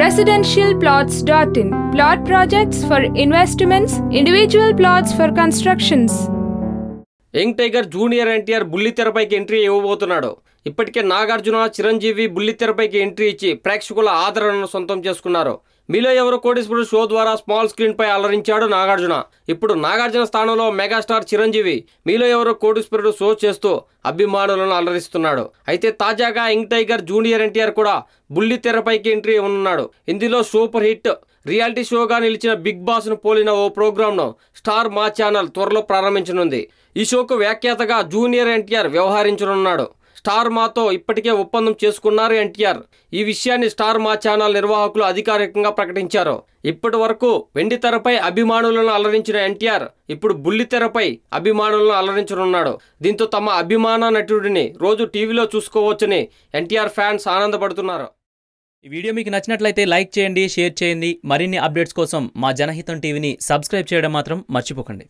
residentialplots.in. Plot projects for investments, individual plots for constructions. Young tiger junior NTR బుల్లితెరపైకి entry ఇవ్వబోతున్నాడు ఇప్పటికే Nagarjuna Chiranjeevi బుల్లితెరపైకి entry ఇచ్చి ప్రేక్షకుల ఆదరణను సొంతం చేసుకున్నారు మీలో ఎవరు కోటేశ్వరుడు షో ద్వారా స్మాల్ స్క్రీన్ పై అలరించాడు నాగార్జున. ఇప్పుడు నాగార్జున స్థానంలో మెగాస్టార్ చిరంజీవి మీలో ఎవరు కోటేశ్వరుడు షో చేస్తూ అభిమానులను అలరిస్తున్నాడు. అయితే తాజాగా యంగ్ టైగర్ జూనియర్ ఎన్టీఆర్ కూడా బుల్లి తెరపైకి ఎంట్రీ ఉన్నాడు ఇందులో సూపర్ హిట్ రియాలిటీ షోగా నిలిచిన బిగ్ బాస్ను పోలిన ఓ ప్రోగ్రామ్ను స్టార్ మా ఛానల్ త్వరలో ప్రారంభించనుంది. ఈ షోకు వ్యాఖ్యాతగా జూనియర్ ఎన్టీఆర్ వ్యవహరించనున్నాడు. స్టార్ మాతో ఇప్పటికే ఒప్పందం చేసుకున్నారు ఎన్టీఆర్. ఈ విషయాన్ని స్టార్ మా ఛానల్ నిర్వాహకులు అధికారికంగా ప్రకటించారు. ఇప్పటి వరకు వెండి తెరపై అభిమానులను అలరించిన ఎన్టీఆర్ ఇప్పుడు బుల్లి తెరపై అభిమానులను అలరించనున్నాడు. దీంతో తమ అభిమాన నటుడిని రోజు టీవీలో చూసుకోవచ్చని ఎన్టీఆర్ ఫ్యాన్స్ ఆనందపడుతున్నారు. ఈ వీడియో మీకు నచ్చినట్లయితే లైక్ చేయండి షేర్ చేయండి. మరిన్ని అప్డేట్స్ కోసం మా జనహితం టీవీని సబ్స్క్రైబ్ చేయడం మాత్రం మర్చిపోకండి.